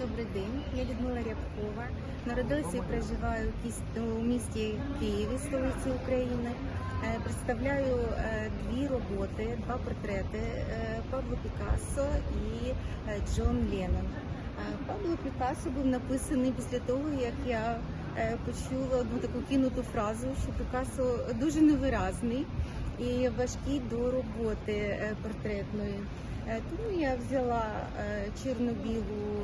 добрий день. Я Людмила Рябкова. Народилася і проживаю у місті Києві, столиці України. Е, Представляю е, дві роботи, два портрети е, Пабло Пікассо і Джон Леннон. Пабло Пікассо був написаний після того, як я почула одну таку кинуту фразу, що Пікассо дуже невиразний і важкий до роботи портретної. Тому я взяла чорно-білу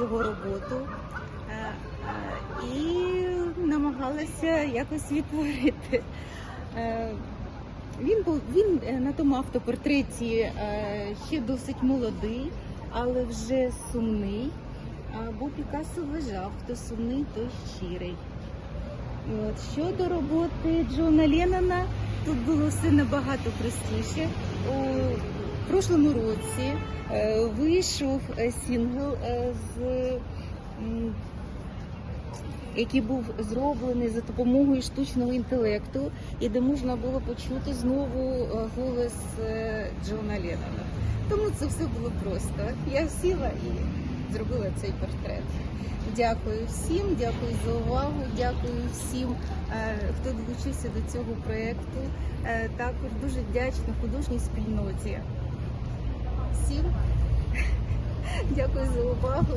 його роботу е, е, і намагалася якось відтворити. Е, Він був він на тому автопортреті ще досить молодий, але вже сумний. Бо Пікассо вважав, хто сумний, той щирий. От. Щодо роботи Джона Леннона, тут було все набагато простіше. У прошлому році вийшов е, сингл, е, з, який був зроблений за допомогою штучного інтелекту, і де можна було почути знову е, голос Джона Леннона. Тому це все було просто. Я сіла і зробила цей портрет. Дякую всім, дякую за увагу, дякую всім, хто долучився до цього проєкту. Також дуже вдячна художній спільноті. Всім дякую за увагу